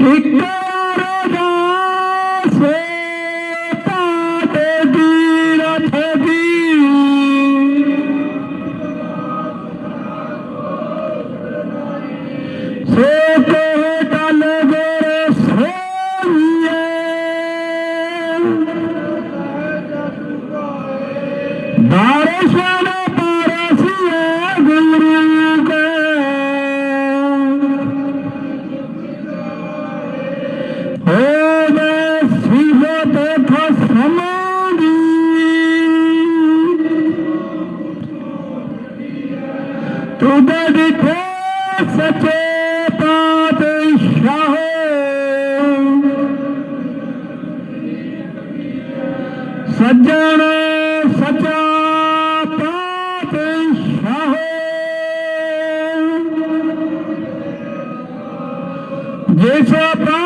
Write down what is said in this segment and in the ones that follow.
ਇੱਕ ਸੱਜਣ ਸੱਚਾ ਪਾਤਸ਼ਾਹ ਜਿਸ ਪਾਸ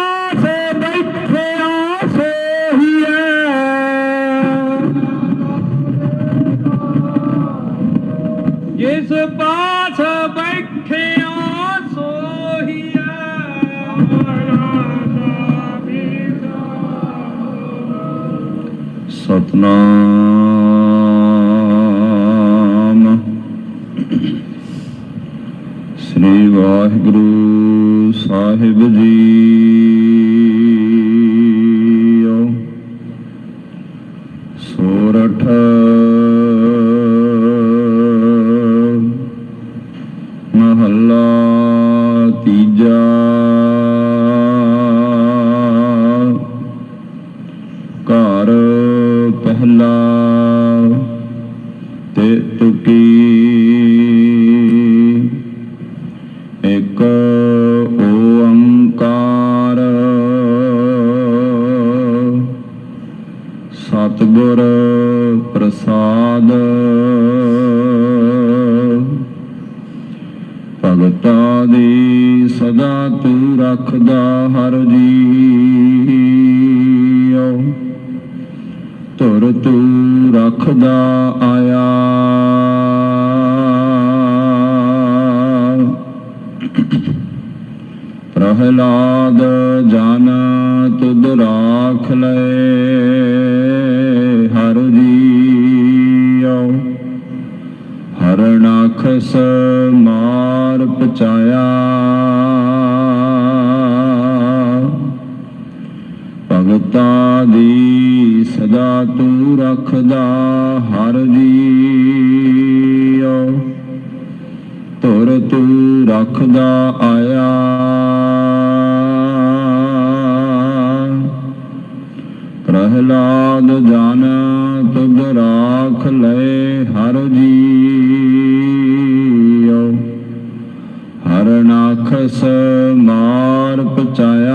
ਰੱਖਦਾ ਆਇਆ। ਪ੍ਰਹਲਾਦ ਜਨ ਤੁਧ ਰਾਖ ਲਏ ਹਰ ਜੀਉ। ਹਰਣਾਖਸ ਮਾਰ ਪਚਾਇਆ। ਰੱਖਦਾ ਹਰ ਜੀਉ। ਤੁਰ ਤੂੰ ਰੱਖਦਾ ਆਇਆ। ਪ੍ਰਹਲਾਦ ਜਨ ਤੁਧ ਰਾਖ ਲਏ ਹਰ ਜੀਉ। ਹਰਨਾਖਸ ਮਾਰ ਪਚਾਇਆ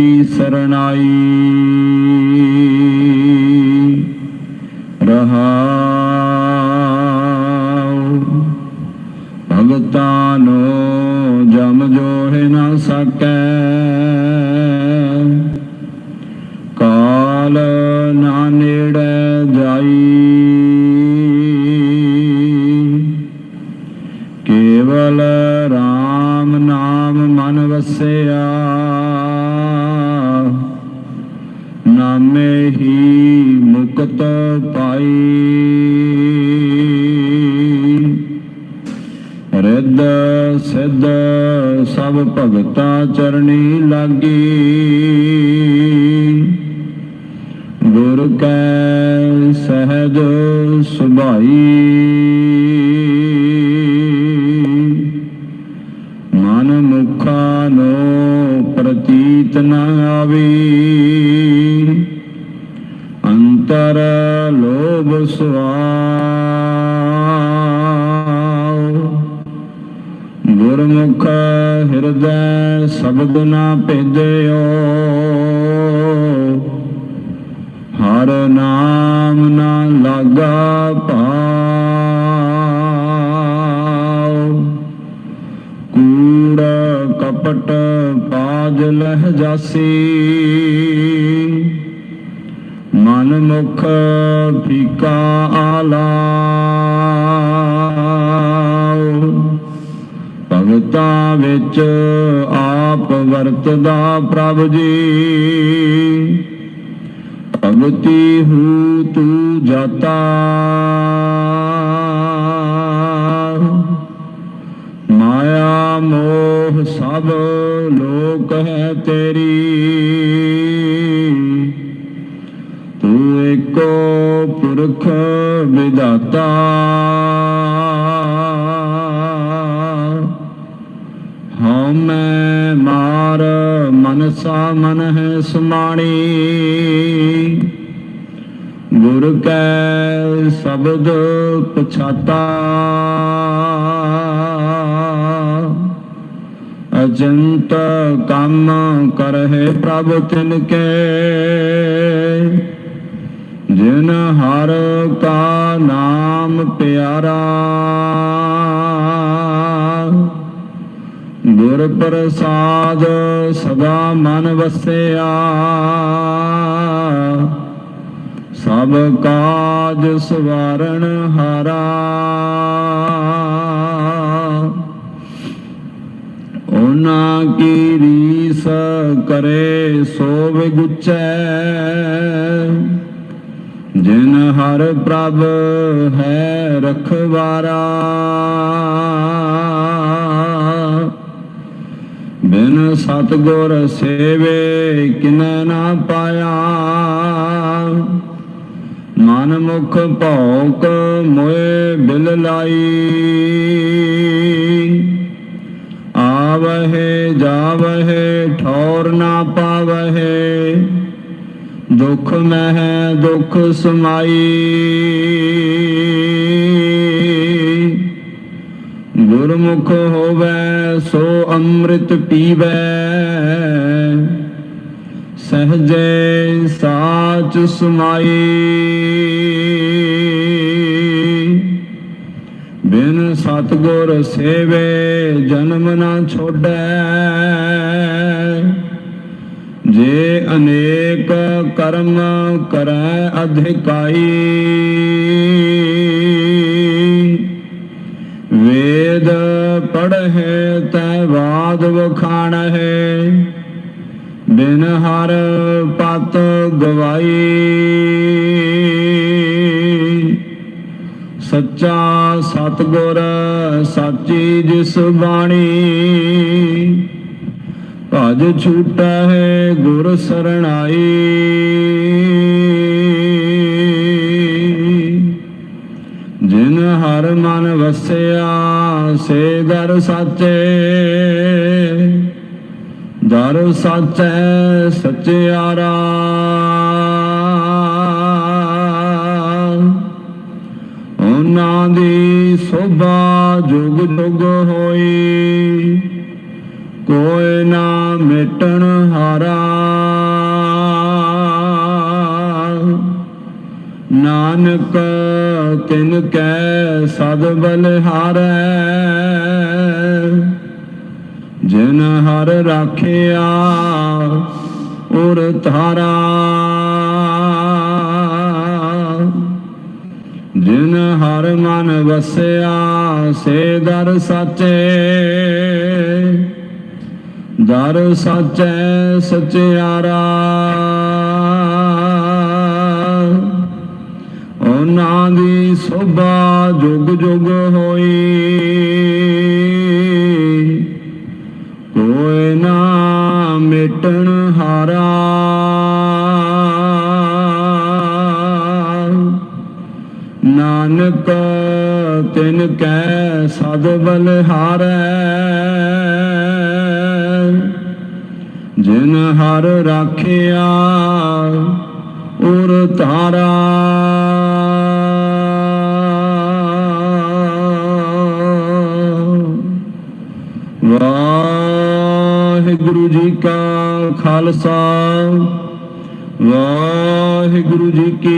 ਤੇਰੀ ਗੁਰ ਕੈ ਸਹਿਜ ਸੁਭਾਈ। ਮੁਖ ਫੀਕਾ ਆਲਾਉ ਭਗਤਾ ਵਿੱਚ ਆਪ ਵਰਤਦਾ ਪ੍ਰਭ ਜੀ। ਭਗਤੀ ਹੂ ਤੂੰ ਜਾਤਾ। ਮਾਇਆ ਮੋਹ ਸਭ ਲੋਕ ਹੈ ਤੇਰੀ। ਤੂੰ ਪੁਰਖ ਵਿਦਾਤਾ ਹਉ ਮੈਂ ਮਾਰ ਮਨਸਾ ਮਨ ਹੈ ਸੁਮਾਣੀ। ਗੁਰ ਕੈ ਸ਼ਬਦ ਪਛਾਤਾ। ਅਜੰਤ ਕੰਮ ਕਰਹਿ ਪ੍ਰਭ ਤਿਨ ਕੇ। ਜਿਨ ਹਰ ਕਾ ਨਾਮ ਪਿਆਰਾ, ਗੁਰ ਪ੍ਰਸਾਦ ਸਦਾ ਮਨ ਵਸਿਆ। ਸਭ ਕਾਜ ਸਵਾਰਣ ਹਾਰਾ। ਉਹਨਾਂ ਕੀ ਰੀਸ ਕਰੇ ਸੋ ਵਿਗੁਚੈ ਜਿਨ ਹਰ ਪ੍ਰਭ ਹੈ ਰਖਵਾਰਾ, ਬਿਨ ਸਤਗੁਰ ਸੇਵੇ ਕਿਨੈ ਨਾ ਪਾਇਆ। ਮਨ ਮੁਖ ਭੌਕ ਮੋਏ ਬਿਲ ਲਾਈ। ਆਵਹਿ ਜਾਵਹਿ ਠੌਰ ਨਾ ਪਾਵਹਿ ਦੁਖ ਮਹਿ ਦੁਖ ਸਮਾਈ ਗੁਰਮੁਖ ਹੋਵੇ ਸੋ ਅੰਮ੍ਰਿਤ ਪੀਵੈ। ਸਹਜੇ ਸਾਚ ਸਮਾਈ ਬਿਨ ਸਤਗੁਰ ਸੇਵੇ ਜਨਮ ਨਾ ਛੋੜੈ। ਜੇ ਅਨੇਕ ਕਰਮ ਕਰੈ ਅਧਿਕਾਈ, ਵੇਦ ਪੜ੍ਹੇ ਤੈ ਬਾਦ ਵਖਾਣਹਿ, ਬਿਨ ਹਰ ਪਤ ਗਵਾਈ। ਸੱਚਾ ਸਤਗੁਰ, ਸਾਚੀ ਜਿਸ ਬਾਣੀ ਭਜ ਛੂਟਾ ਹੈ ਗੁਰ ਸਰਣਾਈ। ਜਿਨ ਹਰ ਮਨ ਵਸਿਆ, ਸੇ ਦਰ ਸਾਚੇ। ਦਰ ਸਾਚੈ ਸਚਿਆਰਾ। ਉਹਨਾਂ ਦੀ ਸੋਭਾ ਜੁਗ ਜੁਗ ਤਿਨ ਕੈ ਸਦ ਬਲਿਹਾਰੈ। ਜਿਨ ਹਰ ਰਾਖਿਆ, ਉਰ ਧਾਰਾ। ਜਿਨ ਹਰ ਮਨ ਵਸਿਆ, ਸੇ ਦਰ ਸਾਚੇ। ਦਰ ਸਾਚੈ ਸਚਿਆਰਾ। ਦੀ ਸੋਭਾ ਜੁਗ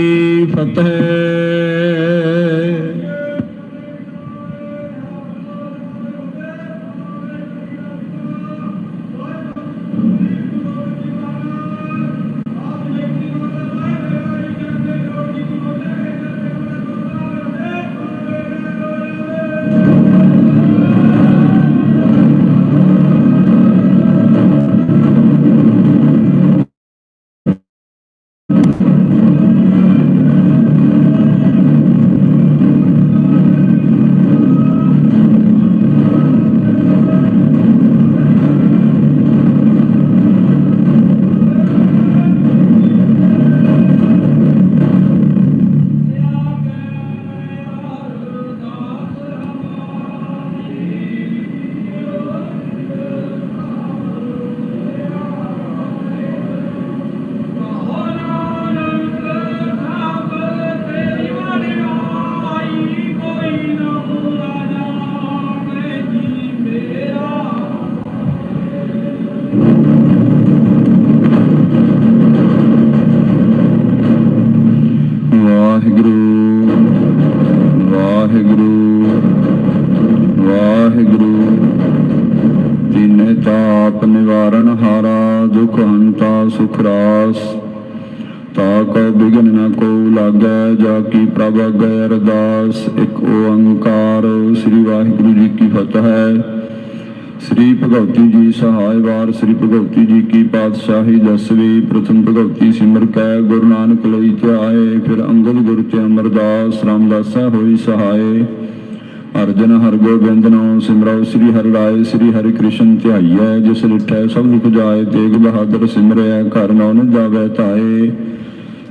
ਕੀ ਫਤਿਹ। ਕੀ ਪ੍ਰਭ ਅਗੈ ਅਰਦਾਸ, ਇੱਕ ਓੰਕਾਰ, ਸ੍ਰੀ ਵਾਹਿਗੁਰੂ ਜੀ ਕੀ ਫਤਿਹ। ਸ੍ਰੀ ਭਗਵਤੀ ਜੀ ਸਹਾਇ ਵਾਰ ਸ੍ਰੀ ਭਗਵਤੀ ਜੀ ਕੀ ਪਾਤਸ਼ਾਹੀ ਦਸਵੀਂ, ਪ੍ਰਥਮ ਭਗਵਤੀ ਸਿਮਰ ਕੈ, ਗੁਰੂ ਨਾਨਕ ਲਈ ਧਿਆਏ, ਫਿਰ ਅੰਗਦ ਗੁਰ ਤੇ ਅਮਰਦਾਸ, ਰਾਮਦਾਸਾ ਹੋਈ ਸਹਾਇ ਅਰਜਨ ਹਰ ਗੋਬਿੰਦ ਨੋ ਸਿਮਰਉ ਸ੍ਰੀ ਹਰਿ ਰਾਏ, ਸ੍ਰੀ ਹਰਿ ਕ੍ਰਿਸ਼ਨ ਧਿਆਈਐ, ਜਿਸ ਲਿਠੈ ਸਭ ਦੁਖ ਜਾਏ, ਤੇਗ ਬਹਾਦਰ ਸਿਮਰਿਆ ਘਰ ਨੌ ਨ ਜਾਵੇ ਧਾਏ।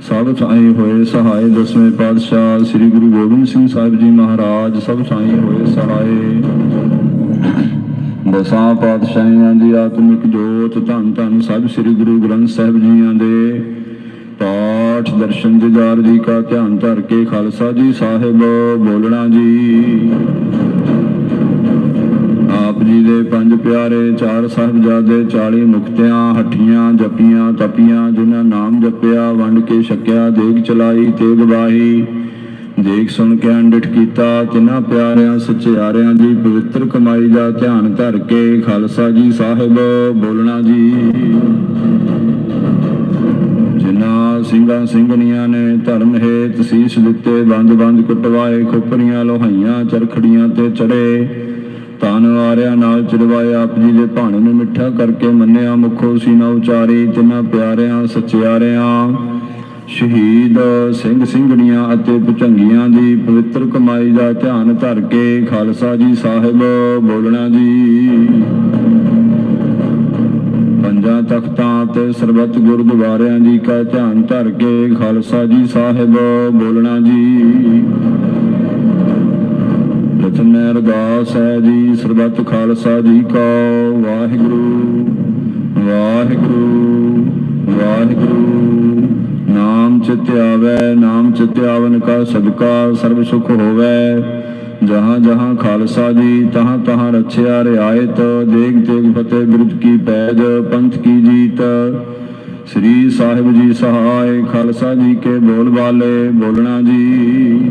ਸਭ ਥਾਈ ਹੋਏ ਸਹਾਇ ਦਸਵੇਂ ਪਾਤਸ਼ਾਹ ਸ੍ਰੀ ਗੁਰੂ ਗੋਬਿੰਦ ਸਿੰਘ ਸਾਹਿਬ ਜੀ ਮਹਾਰਾਜ, ਸਭ ਥਾਈ ਹੋਏ ਸਹਾਇ ਦਸਾਂ ਪਾਤਸ਼ਾਹਾਂ ਦੀ ਆਤਮਿਕ ਜੋਤ ਧੰਨ ਧੰਨ ਸਭ ਸ੍ਰੀ ਗੁਰੂ ਗ੍ਰੰਥ ਸਾਹਿਬ ਜੀਆਂ ਦੇ। ਪਾਠ ਦਰਸ਼ਨ ਦੀਦਾਰ ਜੀ ਕਾ ਧਿਆਨ ਧਰ ਕੇ ਖਾਲਸਾ ਜੀ ਸਾਹਿਬ ਬੋਲਣਾ ਜੀ। ਆਪ ਪੰਜ ਪਿਆਰੇ ਚਾਰ ਸਾਹਿਬਜ਼ਾਦੇ 40 ਮੁਕਤਿਆਂ, ਹੱਠੀਆਂ, ਜਪੀਆਂ, ਤਪੀਆਂ, ਜਿਨ੍ਹਾਂ ਨਾਮ ਜਪਿਆ, ਵੰਡ ਕੇ ਛਕਿਆ, ਦੇਗ ਚਲਾਈ, ਤੇਗ ਬਾਹੀ ਦੇਖ ਸੁਣ ਕੇ ਅੰਡਿਠ ਕੀਤਾ, ਤਿਨਾਂ ਪਿਆਰਿਆਂ, ਸੱਚਿਆਰਿਆਂ ਦੀ ਪਵਿੱਤਰ ਕਮਾਈ ਦਾ ਧਿਆਨ ਧਰ ਕੇ ਖਾਲਸਾ ਜੀ ਸਾਹਿਬ, ਬੋਲਣਾ ਜੀ। ਜਿਨ੍ਹਾਂ ਸਿੰਘਾਂ ਸਿੰਘਣੀਆਂ ਨੇ ਧਰਮ ਹੇਤ ਸੀਸ ਦਿੱਤੇ ਬੰਦ ਬੰਦ ਕੁੱਟਵਾਏ, ਖੋਪਰੀਆਂ, ਲੋਹਾਈਆਂ, ਚਰਖੜੀਆਂ ਤੇ ਚੜੇ ਧਨ ਆਰਿਆ ਨਾਲ ਚੜਵਾਏ ਆਪ ਜੀ ਦੇ ਭਾਣੇ ਨੂੰ ਮਿੱਠਾ ਕਰਕੇ ਮੰਨਿਆ, ਮੁਖੋ ਸੀਨਾ ਉਚਾਰੀ ਤਿਨਾਂ ਪਿਆਰਿਆਂ, ਸਚਿਆਰਿਆਂ, ਸ਼ਹੀਦ ਸਿੰਘ ਸਿੰਘਣੀਆਂ ਅਤੇ ਭੁਜੰਗੀਆਂ ਦੀ ਪਵਿੱਤਰ ਕਮਾਈ ਦਾ ਧਿਆਨ ਧਰ ਕੇ ਖਾਲਸਾ ਜੀ ਸਾਹਿਬ ਬੋਲਣਾ ਜੀ। ਪੰਜਾਂ ਤਖਤਾਂ ਤੇ ਸਰਬੱਤ ਗੁਰਦੁਆਰਿਆਂ ਜੀ ਕਾ ਧਿਆਨ ਧਰ ਕੇ ਖਾਲਸਾ ਜੀ ਸਾਹਿਬ ਬੋਲਣਾ ਜੀ। ਪ੍ਰਥਮ ਅਰਦਾਸ ਹੈ ਜੀ, ਸਰਬੱਤ ਖਾਲਸਾ ਜੀ ਕਾ ਵਾਹਿਗੁਰੂ। ਵਾਹਿਗੁਰੂ ਵਾਹਿਗੁਰੂ। ਨਾਮ ਚਿਤ ਆਵੈ, ਨਾਮ ਚਿਤ ਆਵਨ ਕਾ ਸਦਕਾ, ਸਰਬ ਸੁਖ ਹੋਵੈ। ਜਹਾਂ ਜਹਾਂ ਖਾਲਸਾ ਜੀ, ਤਹਾਂ ਤਹਾਂ ਰਛਿਆ ਰਿਆਇਤ। ਦੇਗ ਤੇਗ ਫਤਿਹ ਬਿਰਧ ਕੀ ਪੈਜ, ਪੰਥ ਕੀ ਜੀਤ। ਸ੍ਰੀ ਸਾਹਿਬ ਜੀ ਸਹਾਇ, ਖਾਲਸਾ ਜੀ ਕੇ ਬੋਲ ਵਾਲੇ ਬੋਲਣਾ ਜੀ।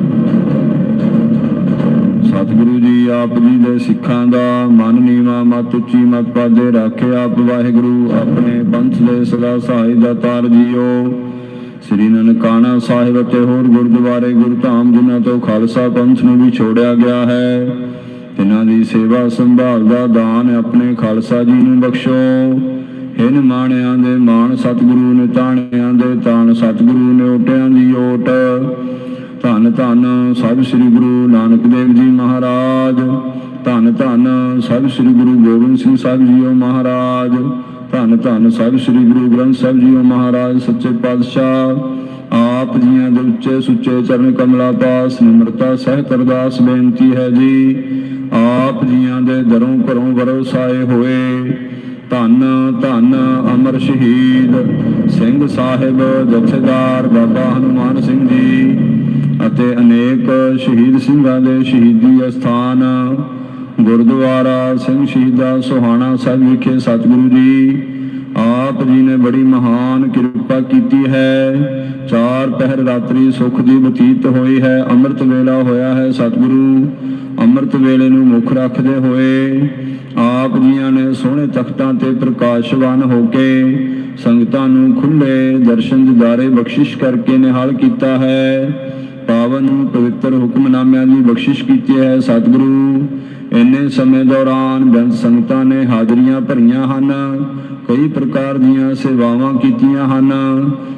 ਸਤਿਗੁਰੂ ਜੀ, ਆਪ ਜੀ ਦੇ ਸਿੱਖਾਂ ਦਾ ਮਨ ਨੀਵਾ, ਮਤ ਉੱਚੀ, ਮਤ ਪਾਦੇ ਰੱਖੇ ਆਪ ਵਾਹਿਗੁਰੂ, ਆਪਣੇ ਪੰਥ ਦੇ ਸਦਾ ਸਹਾਈ ਦਾ ਜੀਓ। ਸ੍ਰੀ ਨਨਕਾਣਾ ਸਾਹਿਬ ਅਤੇ ਹੋਰ ਗੁਰਦੁਆਰੇ ਗੁਰਧਾਮ, ਜਿਨ੍ਹਾਂ ਤੋਂ ਖਾਲਸਾ ਪੰਥ ਨੂੰ ਵੀ ਛੋੜਿਆ ਗਿਆ ਹੈ, ਤਿਨਾਂ ਦੀ ਸੇਵਾ ਸੰਭਾਲ ਦਾ ਦਾਨ ਆਪਣੇ ਖਾਲਸਾ ਜੀ ਨੂੰ ਬਖਸ਼ੋ। ਹਿਨ ਮਾਣਿਆਂ ਦੇ ਮਾਣ ਸਤਿਗੁਰੂ ਨੇ, ਤਾਣਿਆਂ ਦੇ ਤਾਣ ਸਤਿਗੁਰੂ ਨੇ, ਓਟਿਆਂ ਦੀ ਓਟ। ਧੰਨ ਧੰਨ ਸਭ ਸ੍ਰੀ ਗੁਰੂ ਨਾਨਕ ਦੇਵ ਜੀ ਮਹਾਰਾਜ। ਧੰਨ ਧੰਨ ਸਭ ਸ੍ਰੀ ਗੁਰੂ ਗੋਬਿੰਦ ਸਿੰਘ ਸਾਹਿਬ ਜੀਓ ਮਹਾਰਾਜ। ਧੰਨ ਧੰਨ ਸਭ ਸ੍ਰੀ ਗੁਰੂ ਗ੍ਰੰਥ ਸਾਹਿਬ ਜੀਓ ਮਹਾਰਾਜ, ਸੱਚੇ ਪਾਤਸ਼ਾਹ। ਆਪ ਜੀਆਂ ਦੇ ਉੱਚੇ ਸੁੱਚੇ ਚਰਨ ਕਮਲਾ ਪਾਸ ਨਿਮਰਤਾ ਸਹਿਤ ਅਰਦਾਸ ਬੇਨਤੀ ਹੈ ਜੀ। ਆਪ ਜੀਆਂ ਦੇ ਦਰੋਂ ਘਰੋਂ ਵਰਸਾਏ ਹੋਏ। ਧੰਨ ਧੰਨ ਅਮਰ ਸ਼ਹੀਦ ਸਿੰਘ ਸਾਹਿਬ, ਜਥੇਦਾਰ ਬਾਬਾ ਹਨੂਮਾਨ ਸਿੰਘ ਜੀ। ਅਤੇ ਅਨੇਕ ਸ਼ਹੀਦ ਸਿੰਘਾਂ ਦੇ ਸ਼ਹੀਦੀ ਅਸਥਾਨ, ਗੁਰਦੁਆਰਾ, ਸਿੰਘ ਸ਼ਹੀਦਾ, ਸੁਹਾਣਾ ਸਾਹਿਬ ਵਿਖੇ ਸਤਿਗੁਰੂ ਜੀ, ਆਪ ਜੀ ਨੇ ਬੜੀ ਮਹਾਨ ਕਿਰਪਾ ਕੀਤੀ ਹੈ। ਚਾਰ ਪਹਿਰ ਰਾਤਰੀ ਸੁਖ ਦੀ ਬਤੀਤ ਹੋਈ ਹੈ। ਅੰਮ੍ਰਿਤ ਵੇਲਾ ਹੋਇਆ ਹੈ ਸਤਿਗੁਰੂ। ਅੰਮ੍ਰਿਤ ਵੇਲੇ ਨੂੰ ਮੁੱਖ ਰੱਖਦੇ ਹੋਏ ਆਪ ਜੀਆਂ ਨੇ ਸੋਹਣੇ ਤਖਤਾਂ ਤੇ ਪ੍ਰਕਾਸ਼ਵਾਨ ਹੋ ਕੇ ਸੰਗਤਾਂ ਨੂੰ ਖੁੱਲੇ ਦਰਸ਼ਨ ਦਿਦਾਰੇ ਬਖਸ਼ਿਸ਼ ਕਰਕੇ ਨਿਹਾਲ ਕੀਤਾ ਹੈ। ਪਾਵਨ ਪਵਿੱਤਰ ਹੁਕਮਨਾਮਿਆਂ ਦੀ ਬਖਸ਼ਿਸ਼ ਕੀਤੀ ਹੈ ਸਤਿਗੁਰੂ। ਇੰਨੇ ਸਮੇਂ ਦੌਰਾਨ ਬੇਅੰਤ ਸੰਗਤਾਂ ਨੇ ਹਾਜ਼ਰੀਆਂ ਭਰੀਆਂ ਹਨ। ਕਈ ਪ੍ਰਕਾਰ ਦੀਆਂ ਸੇਵਾਵਾਂ ਕੀਤੀਆਂ ਹਨ।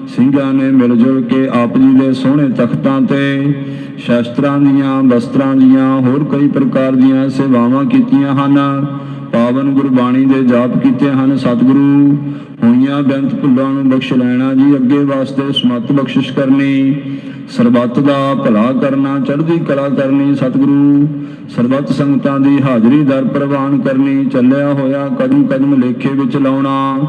ਸਿੰਘਾਂ ਨੇ ਮਿਲ ਜੁਲ ਕੇ ਆਪ ਜੀ ਦੇ ਸੋਹਣੇ ਤਖਤਾਂ ਤੇ ਸ਼ਸਤਰਾਂ ਦੀਆਂ, ਵਸਤਰਾਂ ਦੀਆਂ, ਹੋਰ ਕਈ ਪ੍ਰਕਾਰ ਦੀਆਂ ਸੇਵਾਵਾਂ ਕੀਤੀਆਂ ਹਨ। ਪਾਵਨ ਗੁਰਬਾਣੀ ਦੇ ਜਾਪ ਕੀਤੇ ਹਨ। ਸਤਿਗੁਰੂ ਹੋਈਆਂ ਬੇਅੰਤ ਭੁੱਲਾਂ ਨੂੰ ਬਖਸ਼ ਲੈਣਾ ਜੀ। ਅੱਗੇ ਵਾਸਤੇ ਸਮਤ ਬਖਸ਼ਿਸ਼ ਕਰਨੀ। ਸਰਬੱਤ ਦਾ ਭਲਾ ਕਰਨਾ, ਚੜ੍ਹਦੀ ਕਲਾ ਕਰਨੀ। ਸਤਿਗੁਰੂ ਸਰਬੱਤ ਸੰਗਤਾਂ ਦੀ ਹਾਜ਼ਰੀ ਦਰ ਪ੍ਰਵਾਨ ਕਰਨੀ। ਚੱਲਿਆ ਹੋਇਆ ਕਦਮ ਕਦਮ ਲੇਖੇ ਵਿੱਚ ਲਾਉਣਾ।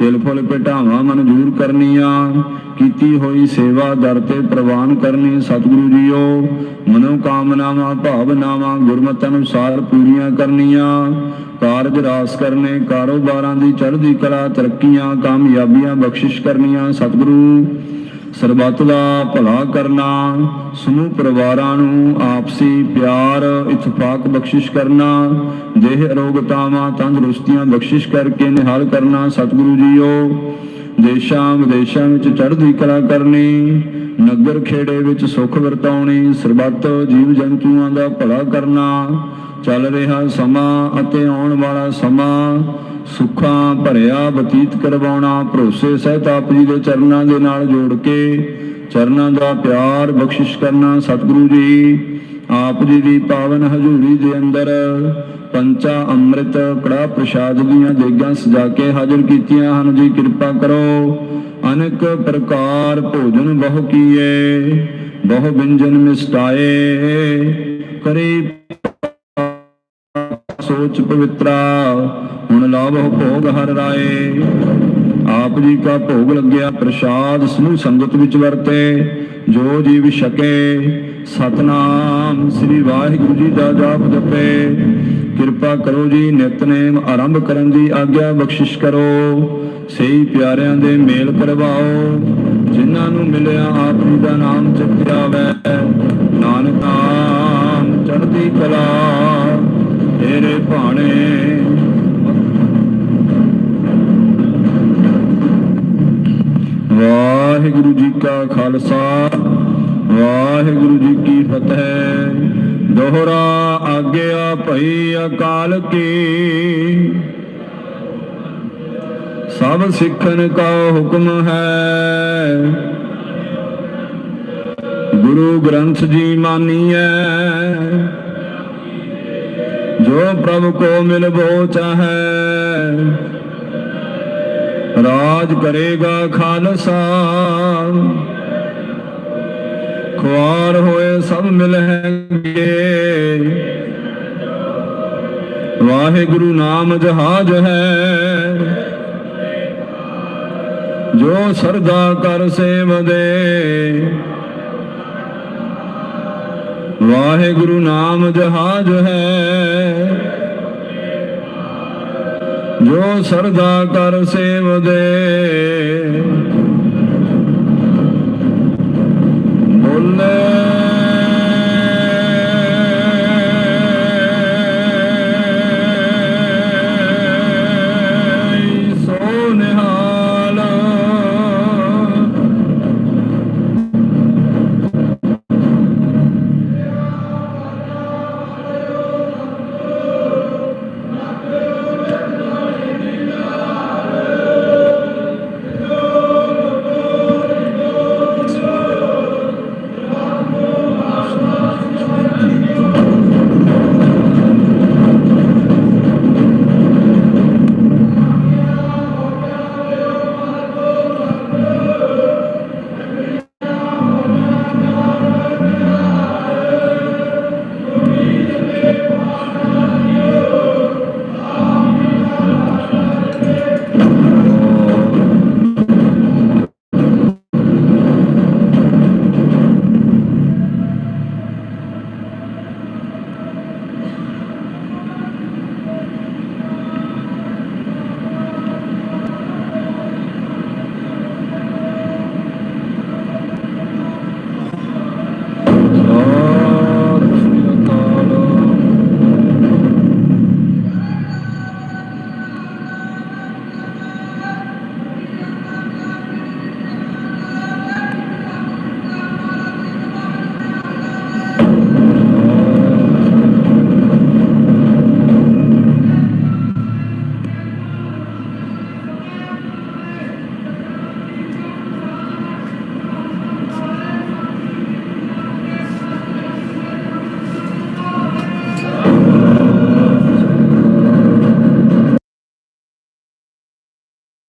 ਤਿਲ ਫੁੱਲ ਭਟਾਵਾਂ ਮਨਜ਼ੂਰ ਕਰਨੀਆਂ, ਕੀਤੀ ਹੋਈ ਸੇਵਾ ਦਰ ਤੇ ਪ੍ਰਵਾਨ ਕਰਨੀ ਸਤਿਗੁਰੂ ਜੀਓ। ਮਨੋ ਕਾਮਨਾਵਾਂ ਭਾਵਨਾਵਾਂ, ਗੁਰਮਤਿ ਅਨੁਸਾਰ ਪੂਰੀਆਂ ਕਰਨੀਆਂ। ਕਾਰਜ ਰਾਸ ਕਰਨੇ, ਕਾਰੋਬਾਰਾਂ ਦੀ ਚੜ੍ਹਦੀ ਕਲਾ ਤਰੱਕੀਆਂ, ਕਾਮਯਾਬੀਆਂ ਬਖਸ਼ਿਸ਼ ਕਰਨੀਆਂ ਸਤਿਗੁਰੂ। ਸਰਬੱਤ ਦਾ ਭਲਾ ਕਰਨਾ, ਸਮੂਹ ਪਰਿਵਾਰਾਂ ਨੂੰ ਆਪਸੀ ਪਿਆਰ, ਇਤਫਾਕ ਬਖਸ਼ਿਸ਼ ਕਰਨਾ, ਦੇਹ ਅਰੋਗਤਾਵਾਂ ਤੰਦਰੁਸਤੀਆਂ ਬਖਸ਼ਿਸ਼ ਕਰਕੇ ਨਿਹਾਲ ਕਰਨਾ ਸਤਿਗੁਰੂ ਜੀਓ। ਦੇਸ਼ਾਂ ਵਿਦੇਸ਼ਾਂ ਵਿੱਚ ਚੜ੍ਹਦੀ ਕਲਾ ਕਰਨੀ, ਨਗਰ ਖੇੜੇ ਵਿੱਚ ਸੁਖ ਵਰਤਾਉਣੀ, ਸਰਬੱਤ ਜੀਵ ਜੰਤੂਆਂ ਦਾ ਭਲਾ ਕਰਨਾ, ਚੱਲ ਰਿਹਾ ਸਮਾਂ ਅਤੇ ਆਉਣ ਵਾਲਾ ਸਮਾਂ ਸੁੱਖਾਂ ਭਰਿਆ ਬਤੀਤ ਕਰਵਾਉਣਾ, ਭਰੋਸੇ ਸਹਿਤ ਆਪ ਜੀ ਦੇ ਚਰਨਾਂ ਦੇ ਨਾਲ ਜੋੜ ਕੇ, ਚਰਨਾਂ ਦਾ ਪਿਆਰ ਬਖਸ਼ਿਸ਼ ਕਰਨਾ ਸਤਿਗੁਰੂ ਜੀ। ਆਪ ਜੀ ਦੀ ਪਾਵਨ ਹਜ਼ੂਰੀ ਦੇ ਅੰਦਰ ਪੰਚਾ ਅੰਮ੍ਰਿਤ ਕੜਾ ਪ੍ਰਸ਼ਾਦ ਦੀਆਂ ਦੇਗਾਂ ਸਜਾ ਕੇ ਹਾਜ਼ਰ ਕੀਤੀਆਂ ਹਨ ਜੀ। ਕਿਰਪਾ ਕਰੋ, ਅਨੇਕ ਪ੍ਰਕਾਰ ਭੋਜਨ ਬਹੁ ਕੀਏ, ਬਹੁ ਵਿੰਜਨ ਮਿਸਟਾਏ, ਕਰੇ ਸੋਚ ਪਵਿੱਤਰਾ, ਹੁਣ ਲਾਭੋ ਭੋਗ ਹਰ ਰਾਏ। ਆਪ ਜੀ ਕਾ ਭੋਗ ਲੱਗਿਆ ਪ੍ਰਸ਼ਾਦ ਸਮੂਹ ਸੰਗਤ ਵਿੱਚ ਵਰਤੇ, ਜੋ ਜੀਵ ਛਕੇ, ਸਤਨਾਮ ਸ੍ਰੀ ਵਾਹਿਗੁਰੂ ਜੀ ਦਾ ਜਾਪ ਜਪੇ। ਕਿਰਪਾ ਕਰੋ ਜੀ ਨਿਤਨੇਮ ਆਰੰਭ ਕਰਨ ਦੀ ਆਗਿਆ ਬਖਸ਼ਿਸ਼ ਕਰੋ। ਸਹੀ ਪਿਆਰਿਆਂ ਦੇ ਮੇਲ ਕਰਵਾਓ, ਜਿਨ੍ਹਾਂ ਨੂੰ ਮਿਲਿਆ ਆਪ ਜੀ ਦਾ ਨਾਮ ਚੱਕਿਆ ਵੈ ਨਾਨਕ ਨਾਮ ਚੜ੍ਹਦੀ ਕਲਾ ਤੇਰੇ ਭਾਣੇ ਵਾਹਿਗੁਰੂ ਜੀ ਕਾ ਖਾਲਸਾ। ਵਾਹਿਗੁਰੂ ਜੀ ਕੀ ਫਤਿਹ। ਦੋਹਰਾ ਆਗਿਆ ਭਈ ਅਕਾਲ ਕੀ। ਸਭ ਸਿੱਖਣ ਕਾ ਹੁਕਮ ਹੈ। ਗੁਰੂ ਗ੍ਰੰਥ ਜੀ ਮਾਨੀਐ। ਜੋ ਪ੍ਰਭ ਕੋ ਮਿਲਬੋ ਚਾਹੈ। ਰਾਜ ਕਰੇਗਾ ਖਾਲਸਾ। ਖੁਆਰ ਹੋਏ ਸਭ ਮਿਲਣਗੇ। ਵਾਹਿਗੁਰੂ ਨਾਮ ਜਹਾਜ ਹੈ। ਜੋ ਸਰਦਾ ਕਰ ਸੇਵਦੇ। ਵਾਹਿਗੁਰੂ ਨਾਮ ਜਹਾਜ ਹੈ। ਜੋ ਸਰਦਾ ਕਰ ਸੇਵਦੇ ਬੋਲੇ